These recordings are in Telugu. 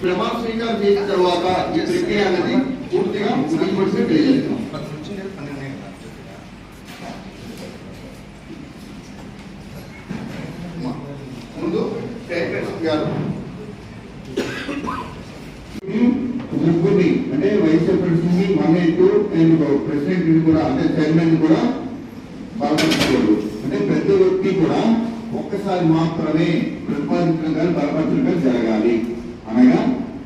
ప్రమాణ స్వీకారం చేసిన తర్వాత ఈ ప్రక్రియ అనేది పూర్తిగా ముగింపడితే తెలియజేస్తాం ముందు గారు ముగ్గురిని అంటే వైస్ ప్రెసిడెంట్ని వన్ అండ్ ప్రెసిడెంట్ కూడా అంటే చైర్మన్ కూడా బలపరచుకోడు అంటే ప్రతి వ్యక్తి కూడా ఒక్కసారి మాత్రమే ప్రతిపాదించడం కానీ బలపరచడం కానీ జరగాలి అనగా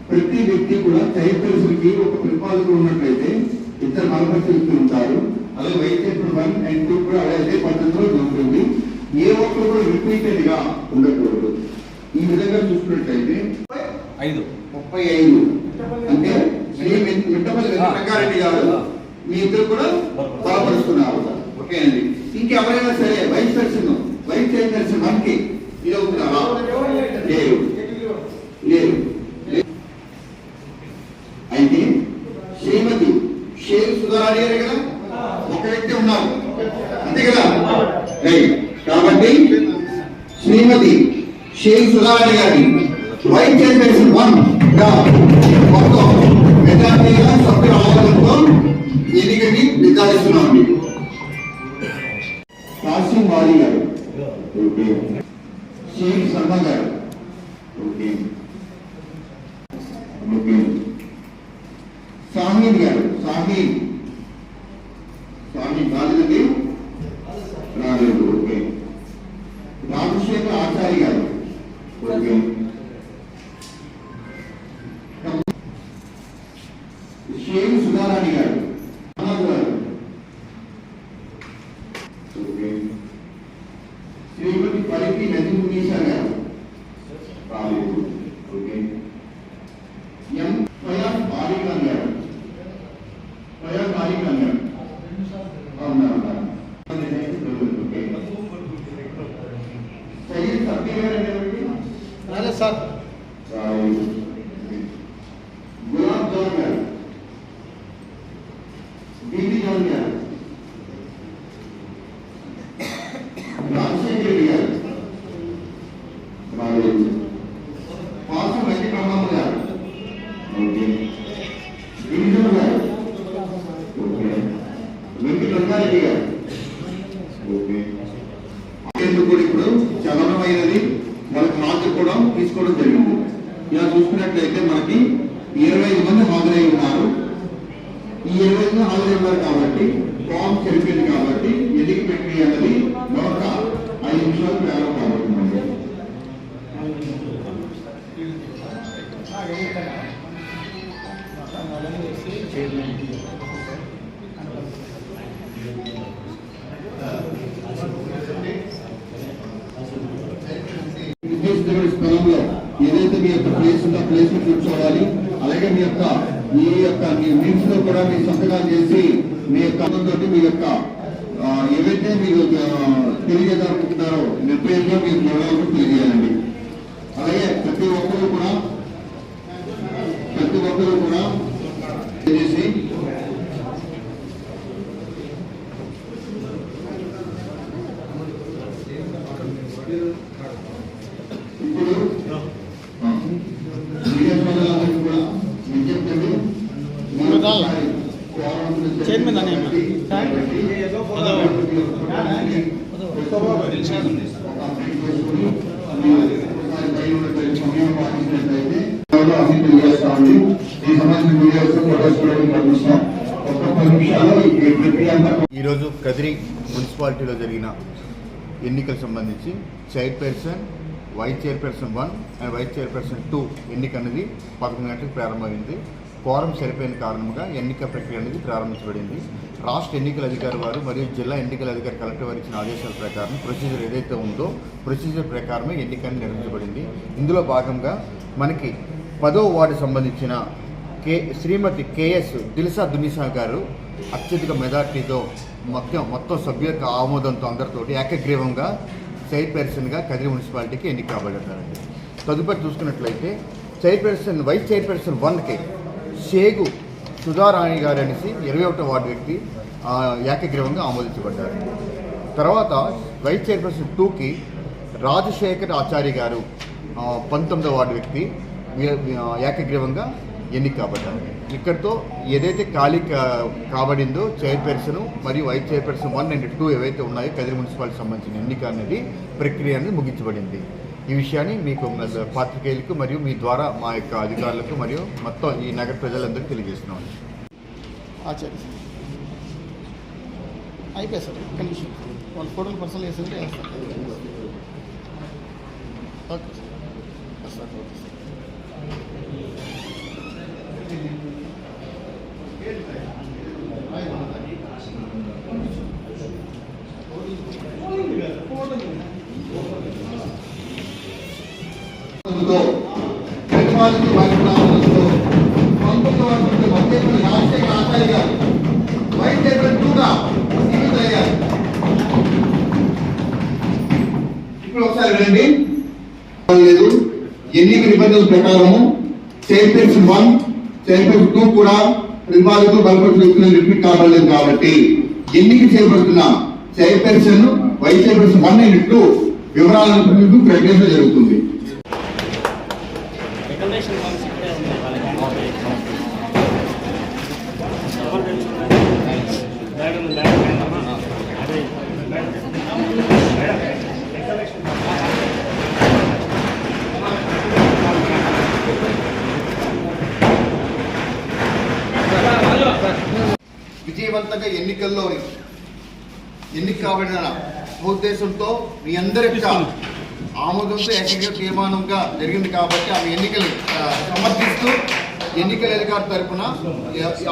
ప్రతి వ్యక్తి కూడా చైర్పర్సన్కి ఒక ప్రతిపాదకుడు ఉన్నట్లయితే ఇద్దరు బలపరిచే వ్యక్తులు ఉంటారు. అలాగే vice chairperson one and two కూడా అదే అదే పద్ధతిలో ఉంటుంది ఏ ఒక్కరు కూడా రిపీటెడ్గా ఉండకూడదు. ఈ విధంగా చూసుకున్నట్లయితే ఐదు. ముప్పై ఐదు. అంటే మిట్టపల్లి గారు మీ ఇద్దరు కూడా బలపరుస్తున్నారు ఓకే అండి. ఇంకెవరైనా సరే వైస్ ప్రెసిడెంట్ వైస్ చైర్పర్సన్ వన్కి. ఇది అవుతున్నారా లేరు. లేరు. అయితే శ్రీమతి. షేర్ సుధారాణి గారు కదా? ఒక వ్యక్తి ఉన్నారు. అంతే కదా? రైట్ కాబట్టి శ్రీమతి షేక్ సుధారాణి గారి వైస్ చైర్పర్సన్ వన్గా మొత్తం మెజార్టీగా సభ్యుల ఆమోదంతో ఎన్నికని నిర్ధారిస్తున్నాం. మీకు కాసిం వారి గారు ఓకే షేక్ శర్మ గారు ఓకే ఓకే సామీద్ గారు సామీద్ సామీద్ కాలేదండి రాలేదు ఓకే రాజశేఖర్ ఆచార్య గారు ఓకే షేక్ సుధారాణి గారు అనాథ్ గారు ఓకే శ్రీమతి పరిధి నజీమునీసా గారు రాలేదు ఓకే ఎం ఫయాజ్ బాలికాన్ గారు ఫయాజ్ బాలికాన్ గారు ఉన్నారు ఉన్నారు ఓకే సయ్యద్ సత్య గారు అనేవాళ్ళు రాలేదు సార్ రాలేదు గులాబ్ జాన్ గారు బీబీ జాన్ గారు రాజశేఖర్ రెడ్డి గారు రాలేదు పాసం వెంకటరమణ గారు ఓకే గిరిజన గారు ఓకే వెంకటరంగారెడ్డి గారు ఓకే ఎందుకు కూడా ఇప్పుడు చలనమైనది మనకు హాజరు కూడా తీసుకోవడం జరిగింది ఇలా చూసుకున్నట్లయితే మనకి ఇరవై ఐదు మంది హాజరై ఉన్నారు ఈ ఇరవై ఐదు మంది హాజరై ఉన్నారు కాబట్టి ఫామ్ కాబట్టి ఎదిగి పెట్టి అన్నది మరొక ఐదు నిమిషాలు ప్రారంభం కాబడుతుంది స్థలంలో ఏదైతే మీ యొక్క ప్లేస్ ఉందో ప్లేస్ కూర్చోవాలి. అలాగే మీ యొక్క మీ యొక్క మీ మీన్స్లో కూడా మీ సంతకాలు చేసి మీ యొక్క తోటి మీ యొక్క ఏవైతే మీరు ఆ, తెలియజేయాలనుకుంటున్నారో నిర్ణయంలో మీరు వివరాలను తెలియజేయాలండి అలాగే ప్రతి ఒక్కరు కూడా ప్రతి ఒక్కరు కూడా చేసి ఇప్పుడు ఆ, మీడియా సోదరులందరికీ కూడా విజ్ఞప్తి అండి. మీరు విధాలు. ఒకసారి కోఆర్డినేటర్ చేసి చైర్మన్ అనే కాబట్టి అదో. ఒక అప్డేట్ చేసుకుని మీరు ఒకసారి పైన ఉన్నటువంటి సమయం పాటించినట్లయితే ఎవరో అన్ని తెలియజేస్తామండి. ఈ సంబంధించిన వీడియోస్ ఫోటోస్ కూడా మీకు పంపిస్తాం. ఒక పది నిమిషాల్లో ఈ ప్రక్రియ అంతా ఈరోజు కదిరి మున్సిపాలిటీలో జరిగిన ఎన్నికలకు సంబంధించి chairperson vice chairperson one and vice chairperson two ఎన్నిక అనేది పదకొండు గంటలకు ప్రారంభమైంది. కోరం సరిపోయిన కారణంగా ఎన్నిక ప్రక్రియ అనేది ప్రారంభించబడింది. రాష్ట్ర ఎన్నికల అధికారి వారు మరియు జిల్లా ఎన్నికల అధికారి కలెక్టర్ వారు ఇచ్చిన ఆదేశాల ప్రకారం ప్రొసీజర్ ఏదైతే ఉందో ప్రొసీజర్ ప్రకారమే ఎన్నిక నిర్వహించబడింది. ఇందులో భాగంగా మనకి పదో వార్డు సంబంధించిన కే శ్రీమతి కేఎస్ దిల్సా దునిసా గారు అత్యధిక మెజార్టీతో మొత్తం మొత్తం సభ్యుల యొక్క ఆమోదంతో అందరితోటి ఏకగ్రీవంగా చైర్పర్సన్గా కదిరి మున్సిపాలిటీకి ఎన్నిక కాబడ్డారండి తదుపరి చూసుకున్నట్లయితే చైర్పర్సన్ వైస్ చైర్పర్సన్ వన్కి షేగు సుధారాణి గారు అనేసి ఇరవై ఒకటో వార్డు వ్యక్తి ఏకగ్రీవంగా ఆమోదించబడ్డారు. తర్వాత వైస్ చైర్పర్సన్ టూకి రాజశేఖర్ ఆచార్య గారు పంతొమ్మిదో వార్డు వ్యక్తి ఏకగ్రీవంగా ఎన్నిక కాబడ్డారు ఇక్కడతో ఏదైతే ఖాళీ కా- కాబడిందో చైర్పర్సన్ మరియు vice chairperson one and two ఏవైతే ఉన్నాయో కదిరి మున్సిపాలిటీ సంబంధించిన ఎన్నిక అనేది ప్రక్రియ అనేది ముగించబడింది. ఈ విషయాన్ని మీకు పాత్రికేయులకు మరియు మీ ద్వారా మా యొక్క అధికారులకు మరియు మొత్తం ఈ నగర ప్రజలందరికీ తెలియజేస్తున్నాం ఆచార్య సార్ అయిపోయి సార్ కండిషన్ వాళ్ళు ఫోటోలు personal okay sir. Sir okay sir. తో పరిపాలన వాగ్దానాలతో పంతొమ్మిది వందల మధ్యపల్లి రాజశేఖర ఆచార్య గారు వైస్ చైర్మన్ సీమితయ్యారు ఇప్పుడు ఒకసారి వినండి. లేదు. ఎన్నిక నిబంధనల ప్రకారము చైర్పర్సన్ వన్ చేపడుతూ కూడా ప్రతిపాదకులు బలపరిచిన వ్యక్తులు రిపీట్ కావలేదు కాబట్టి ఎన్నిక చేపడుతున్న chairperson vice chairperson one and two వివరాలను ప్రకటించడం జరుగుతుంది రికమెండేషన్ ఫామ్స్ ఇక్కడే ఉన్నాయి వాళ్ళకి ఎవరు తెలుసుకున్నారు మేడం మేడం అదే విజయవంతంగా ఎన్నికల్లో ఎన్నిక కాబడిన ఉద్దేశంతో మీ అందరి యొక్క ఆమోదంతో ఏకగ్రీవ తీర్మానంగా జరిగింది కాబట్టి ఆమె ఎన్నికలు సమర్థిస్తూ ఎన్నికల అధికారి తరఫున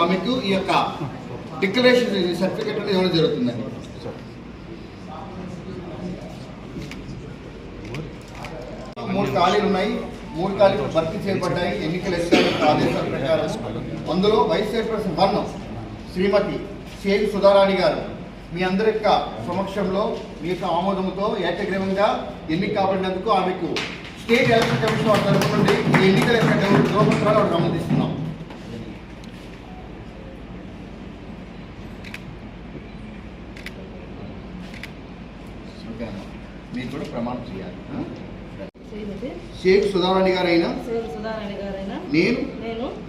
ఆమెకు ఈ యొక్క డిక్లరేషన్ సర్టిఫికెట్ అనేది ఇవ్వడం జరుగుతుందండి మూడు ఖాళీలు ఉన్నాయి. మూడు ఖాళీలు భర్తీ చేయబడ్డాయి. ఎన్నికల అధికారుల ఆదేశాల ప్రకారం. అందులో vice chairperson one Shrimati Sheikh Sudharani గారు మీ అందరి యొక్క సమక్షంలో మీ యొక్క ఆమోదంతో ఏకగ్రీవంగా ఎన్నిక కాబడినందుకు ఆమెకు స్టేట్ ఎలక్షన్ కమిషన్ వారి తరఫు నుండి ఈ ఎన్నికల యొక్క ధ్రువపత్రాలు ఆమోదిస్తున్నాం. మీకు కూడా ప్రమాణం చేయాలి. షేక్ సుధారాణి గారైన? సేవ సుధారాణి గారైన? నేను నేను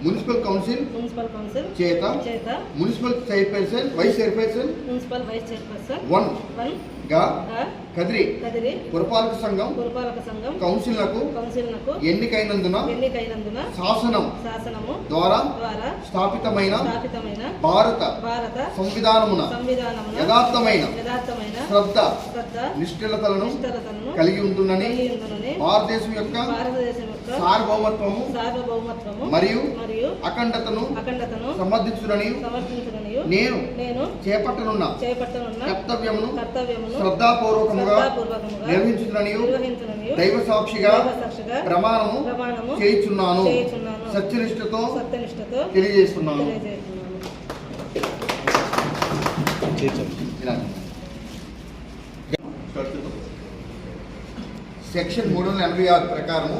మున్సిపల్ కౌన్సిల్ మున్సిపల్ కౌన్సిల్ చేత చేత municipal chairperson vice chairperson municipal vice chairperson one వన్గా కదిరి కదిరి పురపాలక సంఘం పురపాలక సంఘం కౌన్సిల్లకు కౌన్సిల్నకు ఎన్నికైనందున ఎన్నికైనందున శాసనం శాసనము ద్వారా ద్వారా స్థాపితమైన స్థాపితమైన భారత భారత సంవిధానమున సంవిధానమున యథార్థమైన యథార్థమైన శ్రద్ధ శ్రద్ధ నిష్ఠలతలను నిష్ఠలతను కలిగి ఉంటుందని భారతదేశం యొక్క సార్వభౌమత్వము మరియు అఖండతను అఖండతను సమర్థించునని నేను నేను చేపట్టనున్న కర్తవ్యమును శ్రద్ధాపూర్వకముగా నిర్వహించునని దైవ సాక్షిగా ప్రమాణము చేయుచున్నాను. సత్యనిష్టతో తెలియజేస్తున్నాను తెలియజేస్తున్నాను ఇలా. సెక్షన్ మూడు వందల ఎనభై ఆరు ప్రకారము.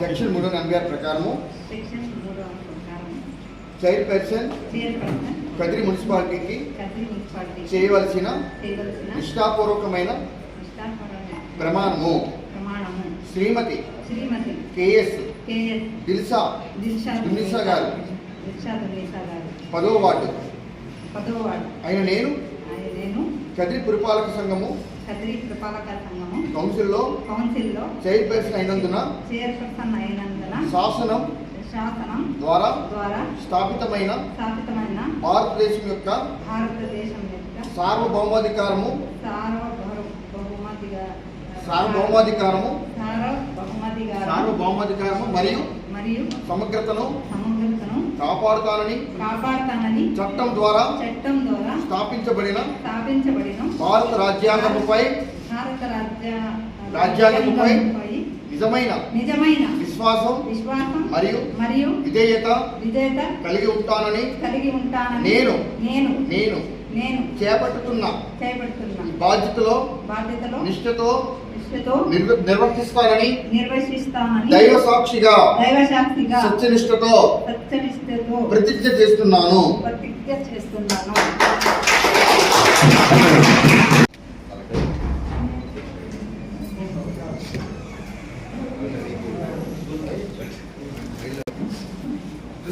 సెక్షన్ మూడు వందల ఎనభై ఆరు ప్రకారము. చైర్పర్సన్ చైర్పర్సన్ కదిరి మున్సిపాలిటీకి చేయవలసిన నిష్ఠాపూర్వకమైన ప్రమాణము. శ్రీమతి శ్రీమతి కేఎస్ దిల్సా దున్నిసా గారు. పదో వార్డు. అయిన నేను కదిరి పురపాలక సంఘము కదిరి పురపాలక సంఘము. కౌన్సిల్లో కౌన్సిల్లో చైర్పర్సన్ అయినందున చైర్పర్సన్ అయినందున శాసనం శాసనం ద్వారా ద్వారా స్థాపితమైన స్థాపితమైన భారతదేశం యొక్క భారతదేశం యొక్క సార్వభౌమాధికారము సార్వభౌమాధికారము సార్వభౌమతిగా సార్వభౌమాధికారము మరియు మరియు సమగ్రతను సమగ్రతను కాపాడుతానని కాపాడుతానని చట్టం ద్వారా చట్టం ద్వారా స్థాపించబడిన స్థాపించబడిన భారత రాజ్యాంగముపై భారత రాజ్య రాజ్యాంగముపై నిజమైన నిజమైన విశ్వాసం విశ్వాసం మరియు మరియు విధేయత విజేత కలిగి ఉంటానని కలిగి ఉంటానని నేను నేను నేను నేను చేపట్టుతున్న. చేపడుతున్న. ఈ బాధ్యతలో బాధ్యతలో నిష్ఠతో నిష్ఠతో నిర్వ- నిర్వర్తిస్తానని నిర్వహిస్తానని దైవ సాక్షిగా దైవ శాక్తిగా సత్యనిష్టతో సత్యనిష్టతో ప్రతిజ్ఞ చేస్తున్నాను. ప్రతిజ్ఞ చేస్తున్నాను.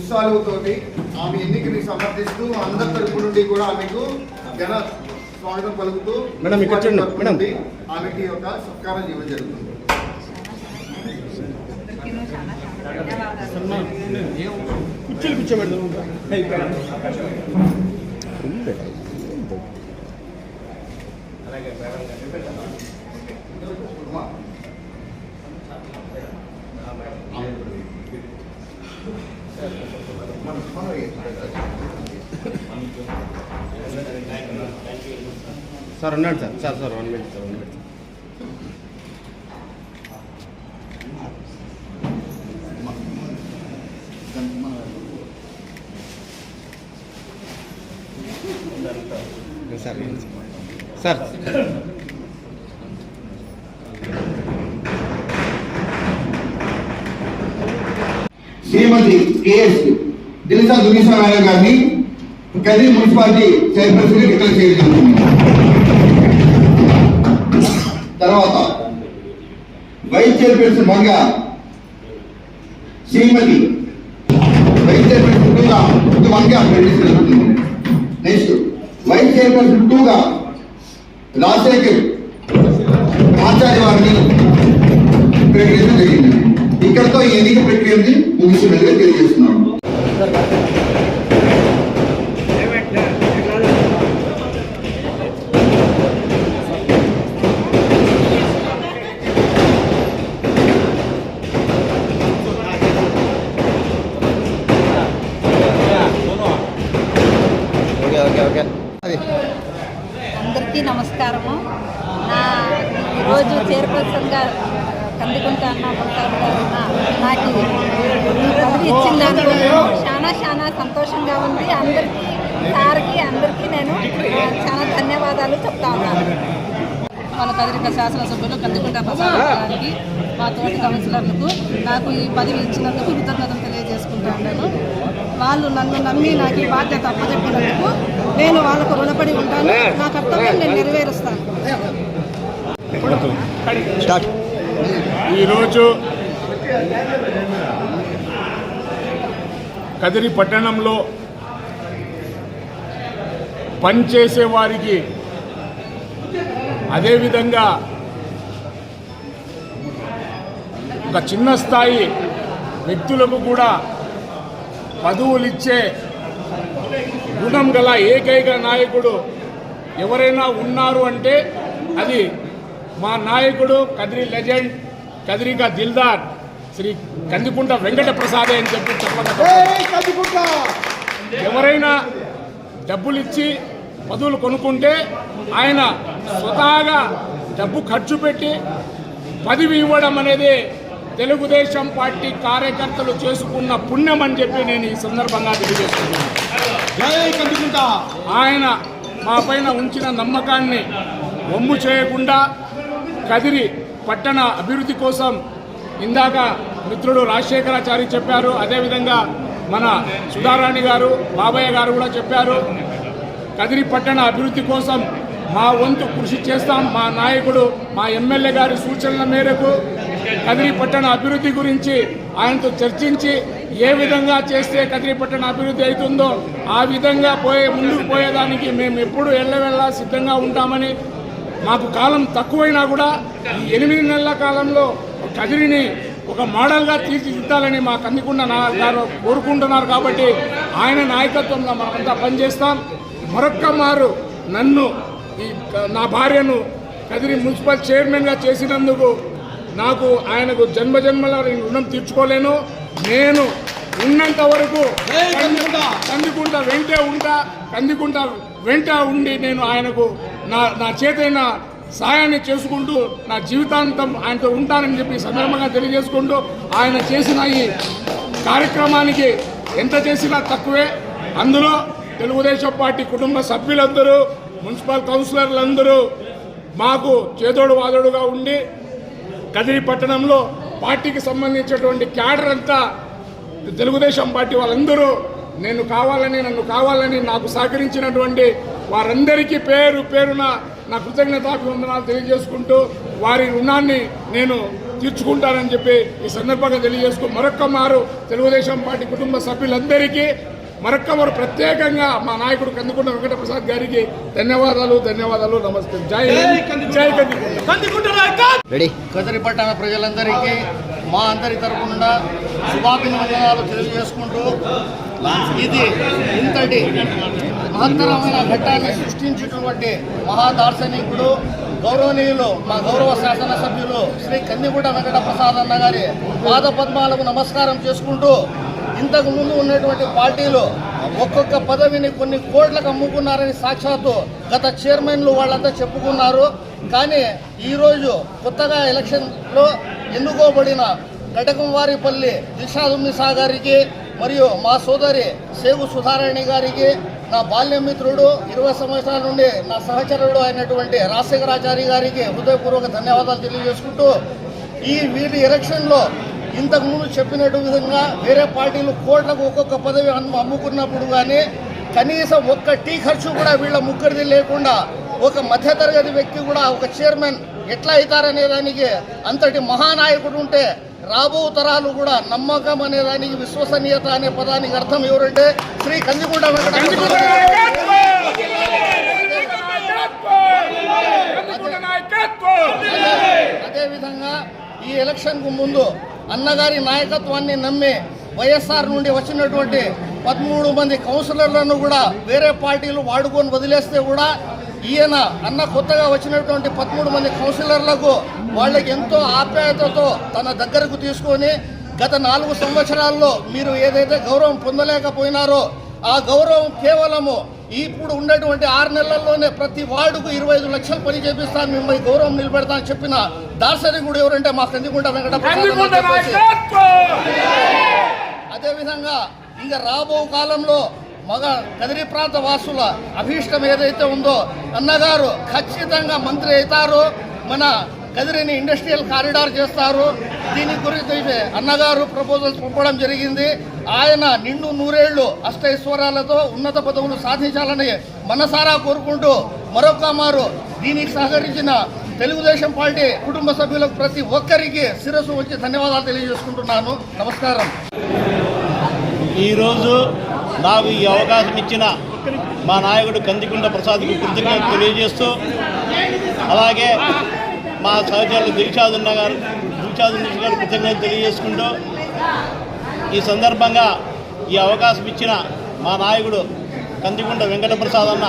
దుస్సాలుతోటి ఆమె ఎన్నికని సమర్థిస్తూ అందరి తరపు నుండి కూడా ఆమెకు ఘన స్వాగతం పలుకుతూ మేడం, ఇక్కడ మేడం. ఆమెకి ఒక సత్కారం ఇవ్వడం జరుగుతుంది చాలా చాలా ధన్యవాదాలు కుర్చీలు కూర్చోబెడదాం సార్ ఉన్నాడు sir. Sir sir one minute sir one minute sir sir. Shrimati KS దిల్సా దునిసా నాయక్ గారిని కదిరి మున్సిపాలిటీ చైర్పర్సన్ డిక్లేర్ చేయడం తర్వాత వైస్ చైర్పర్సన్ వంగా శ్రీమతి వైస్ చైర్పర్సన్ టూగా వంగా ప్రకటించడం నెక్స్ట్ వైస్ చైర్పర్సన్ టూగా రాజశేఖర్ ఆచార్య వారిని ప్రకటించడం జరిగింది. ఇక్కడతో ఈ ఎన్నిక ప్రక్రియని ముగిసినట్టుగా తెలియజేస్తున్నాను ఓకే ఓకే ఓకే అది అందరికీ నమస్కారము నా ఈరోజు చైర్పర్సన్గా కందికుంట అన్న మున్సాబు గారు ఉన్న నాకు ఈ పదవి ఇచ్చిన దానికి నేను చాలా చాలా సంతోషంగా ఉంది. అందరికీ సార్కి అందరికీ నేను చాలా ధన్యవాదాలు చెప్తా ఉన్నాను. మన కదిరిక శాసనసభ్యులు కందికుంట ప్రసాద్ గారికి మా తోటి కౌన్సిలర్లకు నాకు ఈ పదవి ఇచ్చినందుకు కృతజ్ఞతలు తెలియజేసుకుంటున్నాను వాళ్ళు నన్ను నమ్మి నాకు ఈ బాధ్యత అప్పచెప్పినందుకు నేను వాళ్ళకు రుణపడి ఉంటాను. నా కర్తవ్యం నేను నెరవేరుస్తాను. ఈరోజు కదిరి పట్టణంలో పనిచేసే వారికి అదేవిధంగా ఒక చిన్న స్థాయి వ్యక్తులకు కూడా పదవులు ఇచ్చే గుణం గల ఏకైక నాయకుడు ఎవరైనా ఉన్నారు అంటే అది మా నాయకుడు కదిరి లెజెండ్ కదిరిక దిల్దార్. శ్రీ కందికుంట వెంకట ప్రసాదే అని చెప్పి ఎవరైనా డబ్బులు ఇచ్చి పదవులు కొనుక్కుంటే ఆయన స్వతహాగా డబ్బు ఖర్చు పెట్టి పదవి ఇవ్వడం అనేది తెలుగుదేశం పార్టీ కార్యకర్తలు చేసుకున్న పుణ్యం అని చెప్పి నేను ఈ సందర్భంగా తెలియజేస్తున్నాను. ఆయన మా పైన ఉంచిన నమ్మకాన్ని వమ్ము చేయకుండా కదిరి పట్టణ అభివృద్ధి కోసం ఇందాక మిత్రుడు రాజశేఖరాచారి చెప్పారు అదేవిధంగా మన సుధారాణి గారు బాబయ్య గారు కూడా చెప్పారు కదిరి పట్టణ అభివృద్ధి కోసం మా వంతు కృషి చేస్తాం. మా నాయకుడు మా ఎమ్మెల్యే గారి సూచనల మేరకు కదిరి పట్టణ అభివృద్ధి గురించి ఆయనతో చర్చించి ఏ విధంగా చేస్తే కదిరి పట్టణ అభివృద్ధి అవుతుందో ఆ విధంగా పోయే ముందుకు పోయేదానికి మేము ఎప్పుడు ఎల్లవెళ్ళా సిద్ధంగా ఉంటామని మాకు కాలం తక్కువైనా కూడా ఈ ఎనిమిది నెలల కాలంలో కదిరిని ఒక మోడల్గా తీర్చిదిద్దాలని మా కందికుండ నా గారు కోరుకుంటున్నారు కాబట్టి ఆయన నాయకత్వంలో మనమంతా పనిచేస్తాం. మరొక్క మారు నన్ను ఈ నా భార్యను కదిరి మున్సిపల్ చైర్మన్గా చేసినందుకు నాకు ఆయనకు జన్మ జన్మల నేను రుణం తీర్చుకోలేను. నేను ఉన్నంత వరకు కందికుంట వెంటే ఉంటా కందికుంట వెంట ఉండి నేను ఆయనకు నా నా చేతైన సాయాన్ని చేసుకుంటూ నా జీవితాంతం ఆయనతో ఉంటానని చెప్పి సందర్భంగా తెలియజేసుకుంటూ ఆయన చేసిన ఈ కార్యక్రమానికి ఎంత చేసినా తక్కువే. అందులో తెలుగుదేశం పార్టీ కుటుంబ సభ్యులందరూ మున్సిపల్ కౌన్సిలర్లందరూ మాకు చేదోడు వాదోడుగా ఉండి కదిరి పట్టణంలో పార్టీకి సంబంధించినటువంటి క్యాడర్ అంతా తెలుగుదేశం పార్టీ వాళ్ళందరూ నేను కావాలని నన్ను కావాలని నాకు సహకరించినటువంటి వారందరికీ పేరు పేరున నా కృతజ్ఞతాభివందనాలు తెలియజేసుకుంటూ వారి రుణాన్ని నేను తీర్చుకుంటారని చెప్పి ఈ సందర్భంగా తెలియజేసుకు మరొక్క మారు తెలుగుదేశం పార్టీ కుటుంబ సభ్యులందరికీ మరొక్క మారు ప్రత్యేకంగా మా నాయకుడు కందుకుంట వెంకటప్రసాద్ గారికి ధన్యవాదాలు ధన్యవాదాలు నమస్తే. జై హింద్, జై రెడీ. కదిరి పట్టణ ప్రజలందరికీ మా అందరి తరపున శుభాభినందనాలు తెలియజేసుకుంటూ ఇది ఇంతటి మహత్తరమైన ఘట్టాన్ని సృష్టించినటువంటి మహాదార్శనికుడు గౌరవనీయులు మా గౌరవ శాసనసభ్యులు శ్రీ కన్నిగూడ వెంకట ప్రసాద్ అన్న గారి పాద పద్మాలకు నమస్కారం చేసుకుంటూ ఇంతకు ముందు ఉన్నటువంటి పార్టీలు ఒక్కొక్క పదవిని కొన్ని కోట్లకు అమ్ముకున్నారని సాక్షాత్తు గత చైర్మన్లు వాళ్ళంతా చెప్పుకున్నారు. కానీ ఈరోజు కొత్తగా ఎలక్షన్లో ఎన్నుకోబడిన గడకం వారిపల్లి గారికి మరియు మా సోదరి సేగు సుధారాణి గారికి నా బాల్య మిత్రుడు ఇరవై సంవత్సరాల నుండి నా సహచరుడు అయినటువంటి రాజశేఖరాచారి గారికి హృదయపూర్వక ధన్యవాదాలు తెలియజేసుకుంటూ ఈ వీరి ఎలక్షన్లో ఇంతకుముందు చెప్పినట్టు విధంగా వేరే పార్టీలు కోట్లకు ఒక్కొక్క పదవి అమ్ముకున్నప్పుడు కానీ కనీసం ఒక్క టీ ఖర్చు కూడా వీళ్ళ ముగ్గురిది లేకుండా ఒక మధ్యతరగతి వ్యక్తి కూడా ఒక చైర్మన్ ఎట్లా అవుతారనే దానికి అంతటి మహానాయకుడు ఉంటే రాబో తరాలు కూడా నమ్మకం అనే దానికి విశ్వసనీయత అనే పదానికి అర్థం ఎవరంటే శ్రీ వెంకటరమణ అదేవిధంగా ఈ ఎలక్షన్కు ముందు అన్నగారి నాయకత్వాన్ని నమ్మి వైఎస్ఆర్ నుండి వచ్చినటువంటి పదమూడు మంది కౌన్సిలర్లను కూడా వేరే పార్టీలు వాడుకొని వదిలేస్తే కూడా ఈయన అన్న కొత్తగా వచ్చినటువంటి పదమూడు మంది కౌన్సిలర్లకు వాళ్ళకి ఎంతో ఆప్యాయతతో తన దగ్గరకు తీసుకొని గత నాలుగు సంవత్సరాల్లో మీరు ఏదైతే గౌరవం పొందలేకపోయినారో ఆ గౌరవం కేవలము ఇప్పుడు ఉన్నటువంటి ఆరు నెలల్లోనే ప్రతి వార్డుకు ఇరవై ఐదు లక్షలు పని చేపిస్తాను మిమ్మల్ని గౌరవం నిలబెడతానని చెప్పిన దార్శనికుడు ఎవరంటే మా కందికుంట వెంకట అదేవిధంగా ఇంకా రాబో కాలంలో మగ కదిరి ప్రాంత వాసుల అభీష్టం ఏదైతే ఉందో అన్నగారు ఖచ్చితంగా మంత్రి అవుతారు. మన కదిరిని ఇండస్ట్రియల్ కారిడార్ చేస్తారు. దీని గురించి అన్నగారు ప్రపోజల్స్ పంపడం జరిగింది. ఆయన నిండు నూరేళ్ళు అష్టైశ్వర్యాలతో ఉన్నత పదవులు సాధించాలని మనసారా కోరుకుంటూ మరొక మారు దీనికి సహకరించిన తెలుగుదేశం పార్టీ కుటుంబ సభ్యులకు ప్రతి ఒక్కరికి శిరస్సు వచ్చి ధన్యవాదాలు తెలియజేసుకుంటున్నాను. నమస్కారం. ఈరోజు నాకు ఈ అవకాశం ఇచ్చిన మా నాయకుడు కందికుంట ప్రసాద్కి కృతజ్ఞత తెలియజేస్తూ అలాగే మా సహచరులు దిల్షాదున్న గారు దిల్షాదున్న గారు కృతజ్ఞత తెలియజేసుకుంటూ ఈ సందర్భంగా ఈ అవకాశం ఇచ్చిన మా నాయకుడు కందికుంట వెంకట ప్రసాద్ అన్న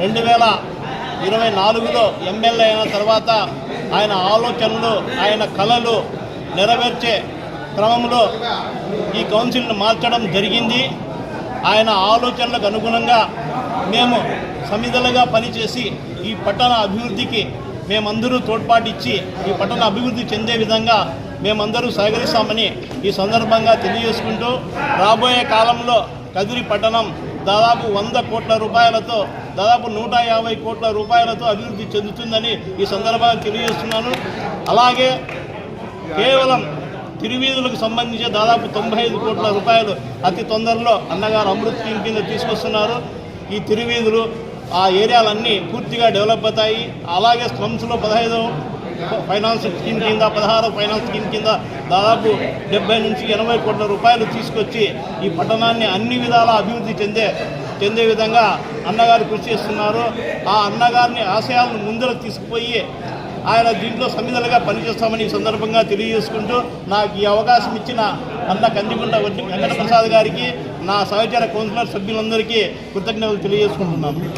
రెండు వేల ఇరవై నాలుగులో ఎమ్మెల్యే అయిన తర్వాత ఆయన ఆలోచనలు ఆయన కళలు నెరవేర్చే క్రమంలో ఈ కౌన్సిల్ను మార్చడం జరిగింది. ఆయన ఆలోచనలకు అనుగుణంగా మేము సమిధలుగా పనిచేసి ఈ పట్టణ అభివృద్ధికి మేమందరూ తోడ్పాటిచ్చి ఈ పట్టణ అభివృద్ధి చెందే విధంగా మేమందరూ సహకరిస్తామని ఈ సందర్భంగా తెలియజేసుకుంటూ రాబోయే కాలంలో కదిరి పట్టణం దాదాపు వంద కోట్ల రూపాయలతో దాదాపు నూట యాభై కోట్ల రూపాయలతో అభివృద్ధి చెందుతుందని ఈ సందర్భంగా తెలియజేస్తున్నాను. అలాగే కేవలం తిరువీధులకు సంబంధించి దాదాపు తొంభై ఐదు కోట్ల రూపాయలు అతి తొందరలో అన్నగారు అమృత్ స్కీమ్ కింద తీసుకొస్తున్నారు. ఈ తిరువీధులు ఆ ఏరియాలన్నీ పూర్తిగా డెవలప్ అవుతాయి. అలాగే స్లమ్స్లో పదహైదు ఫైనాన్స్ స్కీమ్ కింద పదహారు ఫైనాన్స్ స్కీమ్ కింద దాదాపు డెబ్బై నుంచి ఎనభై కోట్ల రూపాయలు తీసుకొచ్చి ఈ పట్టణాన్ని అన్ని విధాలా అభివృద్ధి చెందే చెందే విధంగా అన్నగారు కృషి చేస్తున్నారు. ఆ అన్నగారిని ఆశయాలను ముందర తీసుకుపోయి ఆయన దీంట్లో సమిధలుగా పనిచేస్తామని ఈ సందర్భంగా తెలియజేసుకుంటూ నాకు ఈ అవకాశం ఇచ్చిన అన్న కందిగుంట వెంకటప్రసాద్ గారికి నా సహచార కౌన్సిలర్ సభ్యులందరికీ కృతజ్ఞతలు తెలియజేసుకుంటున్నాను